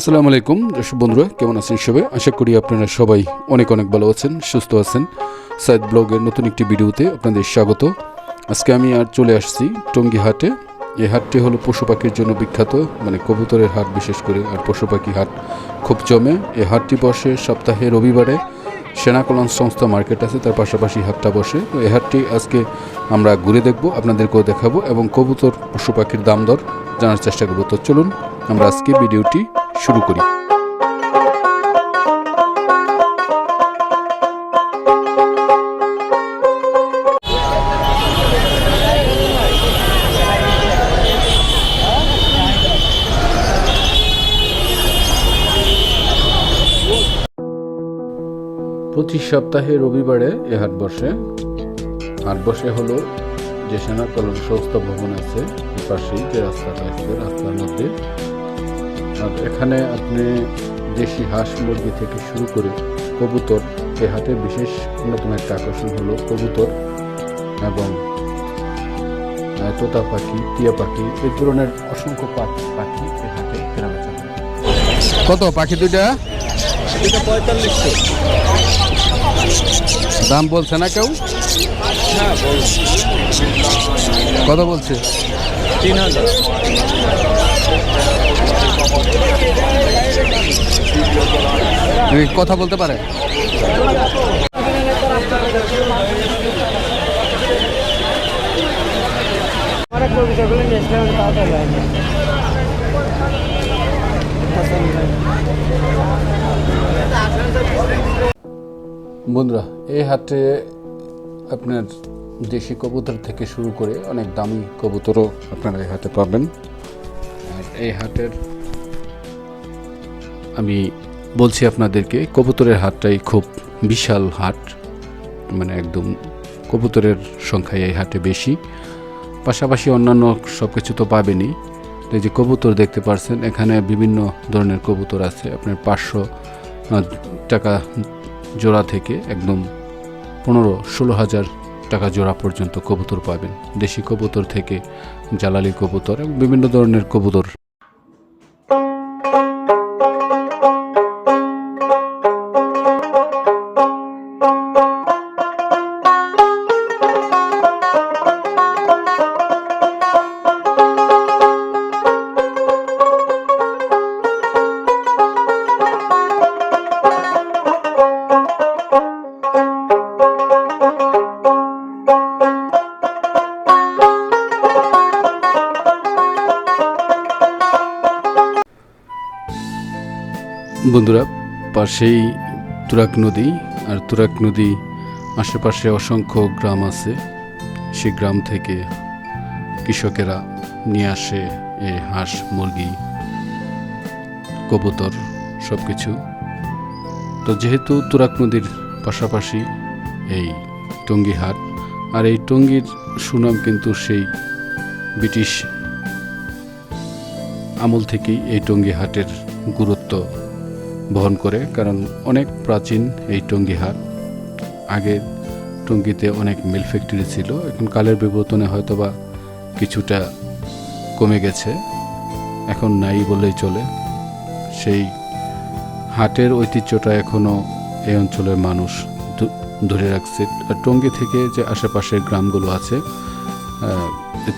আসসালামু আলাইকুম, দর্শক বন্ধুরা, কেমন আছেন সবাই? আশা করি আপনারা সবাই অনেক অনেক ভালো আছেন, সুস্থ আছেন। সাইদ ব্লগের নতুন একটি ভিডিওতে আপনাদের স্বাগত। আজকে আমি আর চলে আসছি টঙ্গী হাটে। এই হাটটি হলো পশু পাখির জন্য বিখ্যাত মানে কবুতরের হাট বিশেষ করে, আর পশু পাখি হাট খুব জমে। এই হাটটি বসে সপ্তাহে রবিবারে। সেনা কল্যাণ সংস্থা মার্কেট আছে, তার পাশাপাশি হাটটা বসে। তো এই হাটটি আজকে আমরা ঘুরে দেখব, আপনাদেরকেও দেখাবো, এবং কবুতর, পশু পাখির দাম দর জানার চেষ্টা করব। তো চলুন আমরা আজকে ভিডিওটি শুরু করি। প্রতি সপ্তাহে রবিবারে এ হাট বসে। হাট বসে হলো যে সেনা কলম সংস্থা ভবন আছে পাশেই যে রাস্তাটা আছে, রাস্তার মধ্যে আর এখানে আপনি দেশি হাঁস মুরগি থেকে শুরু করে কবুতর এ হাটের বিশেষ অন্যতম একটা আকর্ষণ হলো কবুতর এবং তোতা পাখি টিয়া পাখি এই ধরনের অসংখ্য পাখি পাখি এ হাটে কেনাবেচা হয়। কত পাখি দুইটা? পঁয়তাল্লিশশো। দাম বলছে না কেউ? হ্যাঁ কত বলছে? তিন হাজার। কথা বলতে পারে? বন্ধুরা, এই হাটে আপনার দেশি কবুতর থেকে শুরু করে অনেক দামি কবুতরও আপনারা এই হাটে পাবেন। আর এই হাটের আমি বলছি আপনাদেরকে, কবুতরের হাটটাই খুব বিশাল হাট। মানে একদম কবুতরের সংখ্যায় এই হাটে বেশি। পাশাপাশি অন্যান্য সব কিছু তো পাবেনই। এই যে কবুতর দেখতে পারছেন, এখানে বিভিন্ন ধরনের কবুতর আছে। আপনার পাঁচশো টাকা জোড়া থেকে একদম পনেরো, ষোলো হাজার টাকা জোড়া পর্যন্ত কবুতর পাবেন। দেশি কবুতর থেকে, জালালি কবুতর এবং বিভিন্ন ধরনের কবুতর। পাশেই তুরাক নদী আর তুরাক নদী আশেপাশে অসংখ্য গ্রাম আছে। সেই গ্রাম থেকে কৃষকেরা নিয়ে আসে এই হাঁস, মুরগি, কবুতর সব কিছু তো যেহেতু তুরাক নদীর পাশাপাশি এই টঙ্গী হাট আর এই টঙ্গীর সুনাম কিন্তু সেই ব্রিটিশ আমল থেকেই এই টঙ্গী হাটের গুরুত্ব বহন করে, কারণ অনেক প্রাচীন এই টঙ্গী হাট আগে টঙ্গীতে অনেক মিল ফ্যাক্টরি ছিল, এখন কালের বিবর্তনে হয়তোবা কিছুটা কমে গেছে, এখন নাই বললেই চলে। সেই হাটের ঐতিহ্যটা এখনও এই অঞ্চলের মানুষ ধরে রাখছে। আর টঙ্গী থেকে যে আশেপাশের গ্রামগুলো আছে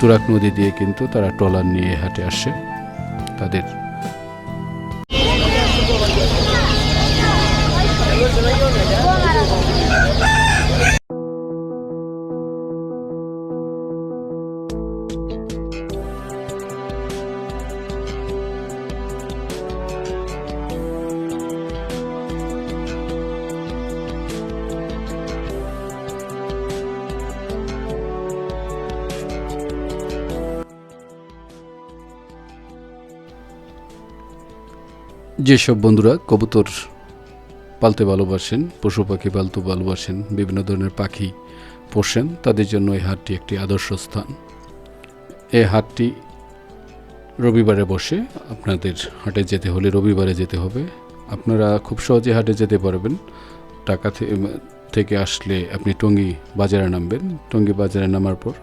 তুরাক নদী দিয়ে কিন্তু তারা ট্রলার নিয়ে হাটে আসে। তাদের যেসব বন্ধুরা কবুতর পালতে ভালোবাসেন, পশু পাখি পালতে ভালোবাসেন, বিভিন্ন ধরনের পাখি পোষেন, তাদের জন্য এই হাটটি একটি আদর্শ স্থান। এই হাটটি রবিবারে বসে আপনাদের হাটে যেতে হলে রবিবারে যেতে হবে। আপনারা খুব সহজে হাটে যেতে পারবেন। টাকা থেকে আসলে আপনি টঙ্গী বাজারে নামবেন। টঙ্গী বাজারে নামার পর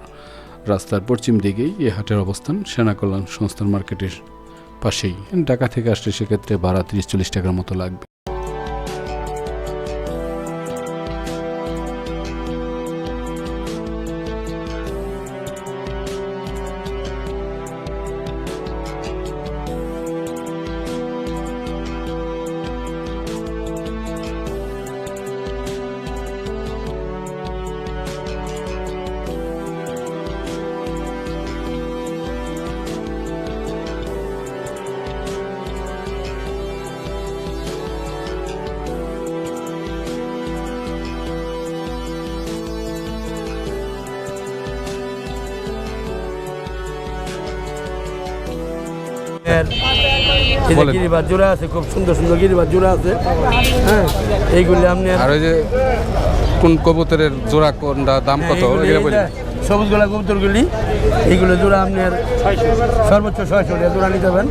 রাস্তার পশ্চিম দিকেই এই হাটের অবস্থান, সেনা কল্যাণ সংস্থান মার্কেটের পাশেই। ঢাকা থেকে আসলে সেক্ষেত্রে ভাড়া তিরিশ চল্লিশ টাকার মতো লাগবে। গিরিবাজ জোড়া আছে খুব সুন্দর সুন্দর গিরিবাজ জোড়া আছে। হ্যাঁ এইগুলি আপনি আর ওই যে কোন কবুতরের জোড়া কোনটা দাম কত? বলি। সবুজ গোলা কবুতরগুলি এইগুলো জোড়া আপনার সর্বোচ্চ ছয়শো টাকা জোড়া নিতে পারেন।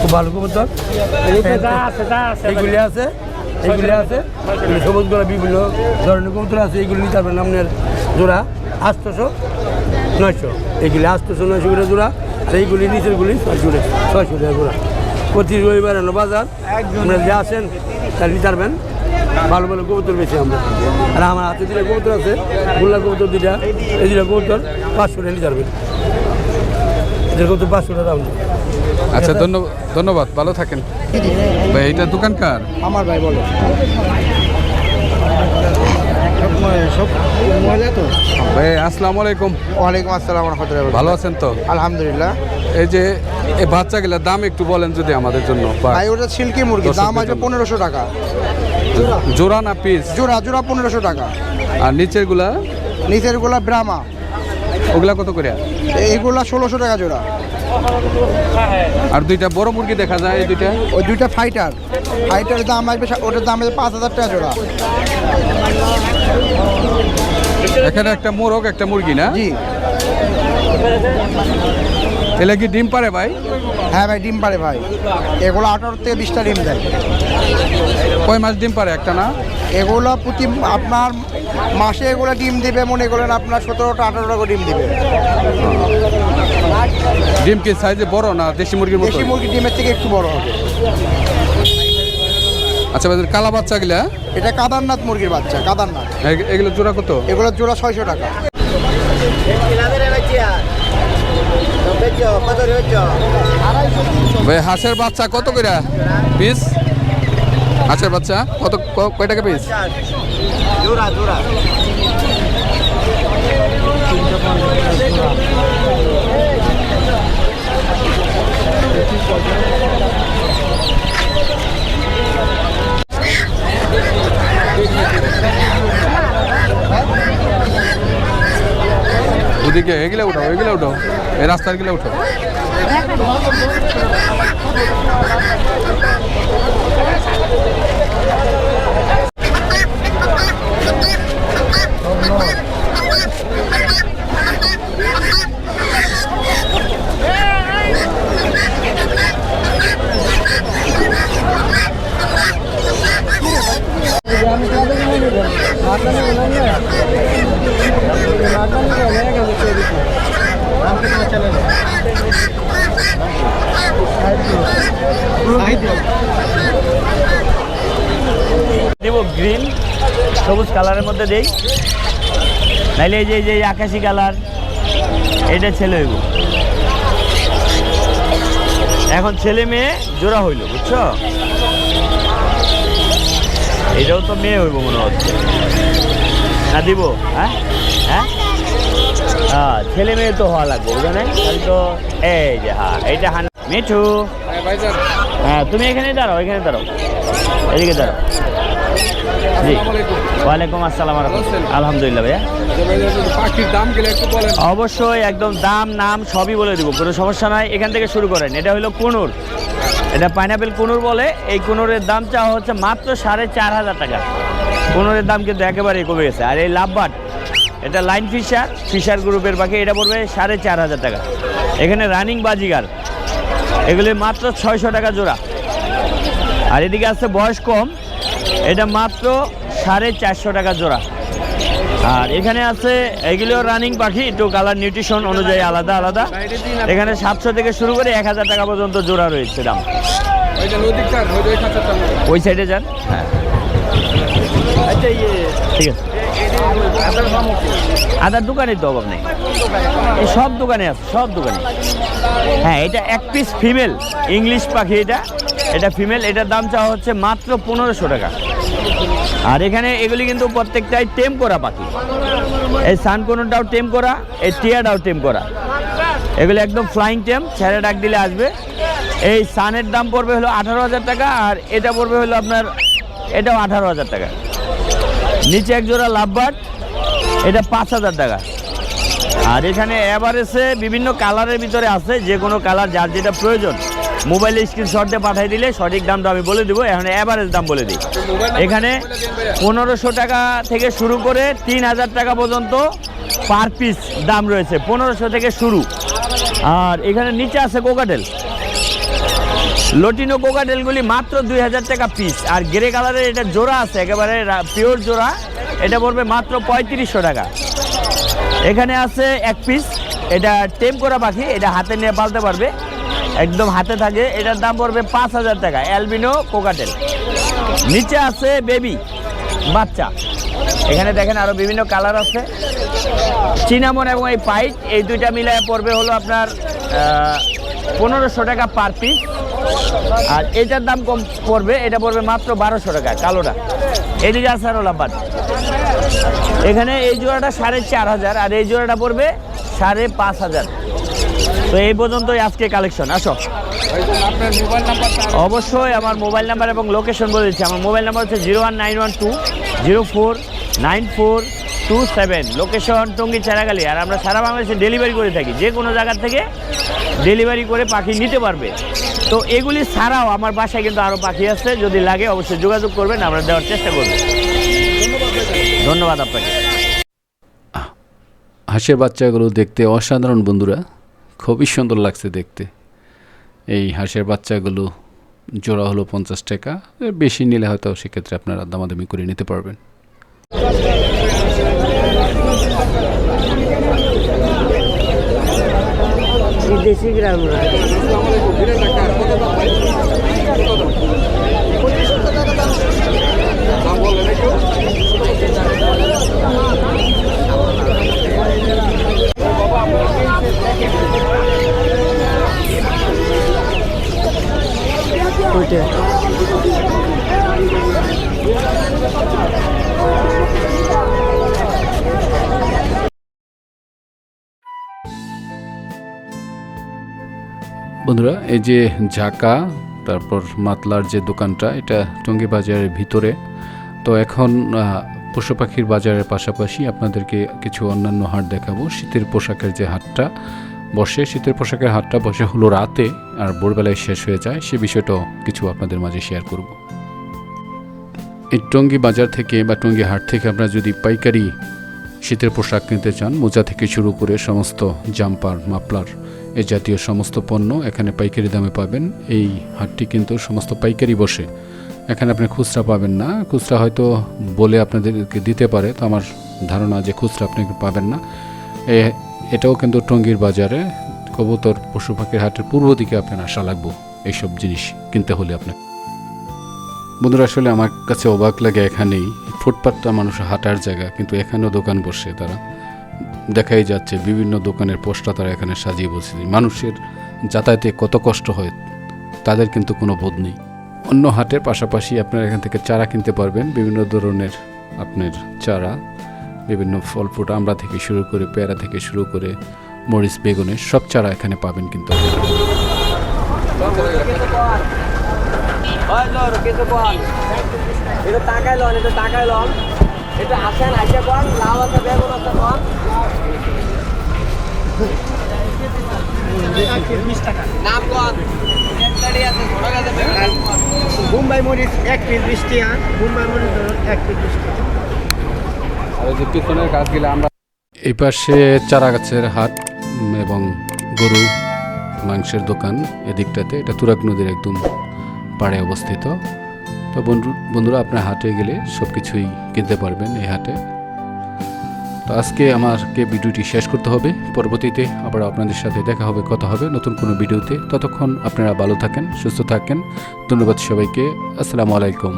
খুব ভালো কবুতর। যা আছে যা আছে। এইগুলি আছে এইগুলি আছে। সবুজ গোলা বিভিন্ন ধরনের কবুতর আছে এইগুলি নিতে পারবেন আপনার জোড়া আটশোশো নয়শো। এইগুলি আটশোশো নয়শো করে জোড়া আর এইগুলি নিচেরগুলি ছয়শো ছয়শো টাকা জোড়া। প্রতি রবিবার হলো বাজার আপনারা যে আসেন তার নিতে পারবেন ভালো ভালো কবুতর বেশি আমরা। আর আমার হাতে দুটা কবুতর আছে গোল্লা কবুতর দুটা এই দুটা কবুতর পাঁচশো টাকা নিতে পারবেন। এদের কবুতর পাঁচশো টাকা দাম। আচ্ছা ধন্যবাদ ধন্যবাদ ভালো থাকেন। ভাই এইটা দোকান কার? আমার ভাই বলো। সব ময়- তো ভাই আসসালামু আলাইকুম। ওয়ালাইকুম আসসালাম রহমতুল্লাহ ভালো আছেন তো? আলহামদুলিল্লাহ। এই যে এই বাচ্চাগুলোর দাম একটু বলেন যদি আমাদের জন্য বা- ভাই ওটা সিল্কি মুরগি দাম আছে পনেরোশো টাকা। জোড়া না পিস জোড়া জোড়া পনেরোশো টাকা। আর নিচেরগুলা নিচেরগুলা ব্রাহ্মা। ওগুলা কত করে এইগুলা ষোলোশো টাকা জোড়া। আর দুইটা বড় মুরগি দেখা যায় এই দুইটা? ওই দুইটা ফাইটার ফাইটারের দাম আসবে ওটার দাম আছে পাঁচ হাজার টাকা জোড়া। এখানে একটা মোরগ একটা মুরগি না? জি। এলে কি ডিম পারে ভাই? হ্যাঁ ভাই ডিম পারে ভাই। এগুলো আঠারো থেকে বিশটা ডিম দেয়। কয় মাস ডিম পারে একটা না? এগুলো প্রতি আপনার মাসে এগুলো ডিম দিবে মনে করেন আপনার সতেরোটা আঠারোটা করে ডিম দিবে। ডিম কি সাইজে বড় না দেশি মুরগির মতো? দেশি মুরগি ডিমের থেকে একটু বড় হবে। আচ্ছা বাজার কালা বাচ্চাগুলা এটা কাদারনাথ মুরগির বাচ্চা কাদারনাথ। এগ- এগুলো জোড়া কত? এগুলো জোড়া ছয়শো টাকা। ভাই হাঁসের বাচ্চা কত করে? পিস? হাঁসের বাচ্চা? কত কয় টাকা পিস? ওদিকে এগুলো উঠাও এগুলো উঠাও। এই রাস্তার গিলা উঠাও। দেব গ্রিন সবুজ কালারের মধ্যে দেই। নাইলে এই যে এই যে আকাশি কালার এটা ছেলে হইব। এখন ছেলে মেয়ে জোড়া হইল বুঝছ? এটাও তো মেয়ে হইব মনে হচ্ছে। না দিব হ্যাঁ? হ্যাঁ? হ্যাঁ ছেলে মেয়ে তো হওয়া লাগবে বুঝলেন তাহলে তো এই যে হ্যাঁ এইটা হান মিঠু। হ্যাঁ তুমি এখানে দাঁড়াও এখানে দাঁড়াও। এদিকে দাঁড়াও। জি। ওয়ালাইকুম আসসালাম আলহামদুলিল্লাহ ভাইয়া। অবশ্যই একদম দাম, নাম সবই বলে দিব, কোনো সমস্যা নাই। এখান থেকে শুরু করেন। এটা হলো কুনুর। এটা পাইনাপেল কুনুর বলে। এই কুনুরের দাম চাওয়া হচ্ছে মাত্র সাড়ে চার হাজার টাকা। কুনুরের দাম কিন্তু একেবারেই কমে গেছে। আর এই লাভবাট এটা লাইন ফিশার ফিশার গ্রুপের পাখি এটা পড়বে সাড়ে চার হাজার টাকা। এখানে রানিং বাজিগার। এগুলি মাত্র ছয়শো টাকা জোড়া। আর এদিকে আছে বয়স কম। এটা মাত্র সাড়ে চারশো টাকা জোড়া। আর এখানে আছে এগুলো রানিং পাখি একটু কালার নিউট্রিশন অনুযায়ী আলাদা আলাদা। এখানে সাতশো থেকে শুরু করে এক হাজার টাকা পর্যন্ত জোড়া রয়েছে দাম। ওই সাইডে যান। হ্যাঁ। ঠিক আছে। আদার দোকানে তো অভাব নেই। সব দোকানে আছে সব দোকানে। হ্যাঁ এটা এক পিস ফিমেল ইংলিশ পাখি এটা। এটা ফিমেল এটার দাম চাওয়া হচ্ছে মাত্র পনেরোশো টাকা। আর এখানে এগুলি কিন্তু প্রত্যেকটাই টেম করা পাখি। এই সানকোনটাও টেম করা, এই টিয়াটাও টেম করা। এগুলো একদম ফ্লাইং টেম, ছেড়ে ডাক দিলে আসবে। এই সানের দাম পড়বে হলো আঠারো হাজার টাকা আর এটা পড়বে হলো আপনার, এটাও আঠারো হাজার টাকা। নিচে এক জোড়া লাভবার্ড, এটা পাঁচ হাজার টাকা। আর এখানে এভারেজে বিভিন্ন কালারের ভিতরে আছে, যে কোনো কালার, যার যেটা প্রয়োজন। মোবাইলে স্ক্রিনশট দিয়ে পাঠিয়ে দিলে সঠিক দামটা আমি বলে দিব, এখন অ্যাভারেজ দাম বলে দিই। এখানে পনেরোশো টাকা থেকে শুরু করে তিন হাজার টাকা পর্যন্ত পার পিস দাম রয়েছে, পনেরোশো থেকে শুরু। আর এখানে নিচে আছে কোকাটেল লটিনো কোকাটেলগুলি মাত্র দুই হাজার টাকা পিস আর গ্রে কালারের এটা জোড়া আছে, একেবারে পিওর জোড়া। এটা পড়বে মাত্র পঁয়ত্রিশশো টাকা। এখানে আছে এক পিস এটা টেম করা পাখি, এটা হাতে নিয়ে পালতে পারবে। একদম হাতে থাকে। এটার দাম পড়বে পাঁচ হাজার টাকা, অ্যালবিনো, কোকাটেল। নিচে আছে বেবি, বাচ্চা। এখানে দেখেন আরও বিভিন্ন কালার আছে। চিনামন এবং এই পাইট, এই দুইটা মিলায় পড়বে হলো আপনার পনেরোশো টাকা পার পিস। আর এটার দাম কম পড়বে, এটা পড়বে মাত্র বারোশো টাকা, কালোটা। এদিকে আছে আরও লাভবাদ এখানে এই জোড়াটা সাড়ে চার হাজার, আর এই জোড়াটা পড়বে সাড়ে পাঁচ হাজার। তো এই পর্যন্তই আজকে কালেকশন আসো। অবশ্যই আমার মোবাইল নাম্বার এবং লোকেশন বলে দিচ্ছি। আমার মোবাইল নাম্বার হচ্ছে zero one nine one two zero four nine four two seven location Tongi Charagali. আর আমরা সারা বাংলাদেশে ডেলিভারি করে থাকি। যে কোনো জায়গার থেকে ডেলিভারি করে পাখি নিতে পারবে। তো এগুলি ছাড়াও আমার বাসায় কিন্তু আরও পাখি আছে। যদি লাগে অবশ্যই যোগাযোগ করবেন, আমরা দেওয়ার চেষ্টা করব। ধন্যবাদ আপনাকে। হাঁসের বাচ্চাগুলো দেখতে অসাধারণ বন্ধুরা। খুবই সুন্দর লাগছে দেখতে। এই হাঁসের বাচ্চাগুলো জোড়া হলো পঞ্চাশ টাকা, বেশি নিলে হয়তো সেক্ষেত্রে আপনারা দামাদামি করে নিতে পারবেন। দেশি গ্রাম বন্ধুরা, এই যে ঝাঁকা, তারপর মাতলার যে দোকানটা, এটা টঙ্গী বাজারের ভিতরে। তো এখন পশু পাখির বাজারের পাশাপাশি আপনাদেরকে কিছু অন্যান্য হাট দেখাবো। শীতের পোশাকের যে হাটটা বসে, শীতের পোশাকের হাটটা বসে হলো রাতে, আর ভোরবেলায় শেষ হয়ে যায়। সে বিষয়টাও কিছু আপনাদের মাঝে শেয়ার করব। এই টঙ্গী বাজার থেকে বা টঙ্গী হাট থেকে আপনারা যদি পাইকারি শীতের পোশাক কিনতে চান, মোজা থেকে শুরু করে সমস্ত জাম্পার, মাফলার এ জাতীয় সমস্ত পণ্য এখানে পাইকারি দামে পাবেন। এই হাটটি কিন্তু সমস্ত পাইকারি বসে। এখানে আপনি খুচরা পাবেন না। খুচরা হয়তো বলে আপনাদেরকে দিতে পারে, তো আমার ধারণা যে খুচরা আপনি পাবেন না। এ, এটাও কিন্তু টঙ্গীর বাজারে। কবুতর, পশু পাখির হাটের পূর্ব দিকে আপনার আশা লাগবো এইসব জিনিস কিনতে হলে আপনার বন্ধুরা, আসলে আমার কাছে অবাক লাগে এখানেই। ফুটপাতটা মানুষের হাঁটার জায়গা, কিন্তু এখানেও দোকান বসে তারা। দেখাই যাচ্ছে বিভিন্ন দোকানের পোস্টার তারা এখানে সাজিয়ে বসে মানুষের যাতায়াতে কত কষ্ট হয়, তাদের কিন্তু কোনো বোধ নেই। অন্য হাটের পাশাপাশি আপনারা এখান থেকে চারা কিনতে পারবেন, বিভিন্ন ধরনের আপনার চারা, বিভিন্ন ফল ফ্রুট, আমরা থেকে শুরু করে পেয়ারা থেকে শুরু করে মরিচ, বেগুনের সব চারা এখানে পাবেন কিন্তু টাকায় লন এটা টাকায় লন এটা আসেন, আইসা কন লাভ আছে, বেগুন আছে কন মুম্বাই মরিচ এক পিস টাকা মুম্বাই মরিচ এক পিস এই পাশে চারা গাছের হাট এবং গরু মাংসের দোকান এদিকটাতে। এটা তুরাগ নদীর একদম পাড়ে অবস্থিত। তো বন্ধু বন্ধুরা, আপনার হাটে গেলে সব কিছুই কিনতে পারবেন এই হাটে। তো আজকে আমাকে ভিডিওটি শেষ করতে হবে। পরবর্তীতে আবার আপনাদের সাথে দেখা হবে, কথা হবে নতুন কোনো ভিডিওতে। ততক্ষণ আপনারা ভালো থাকেন, সুস্থ থাকেন। ধন্যবাদ সবাইকে। আসসালামু আলাইকুম।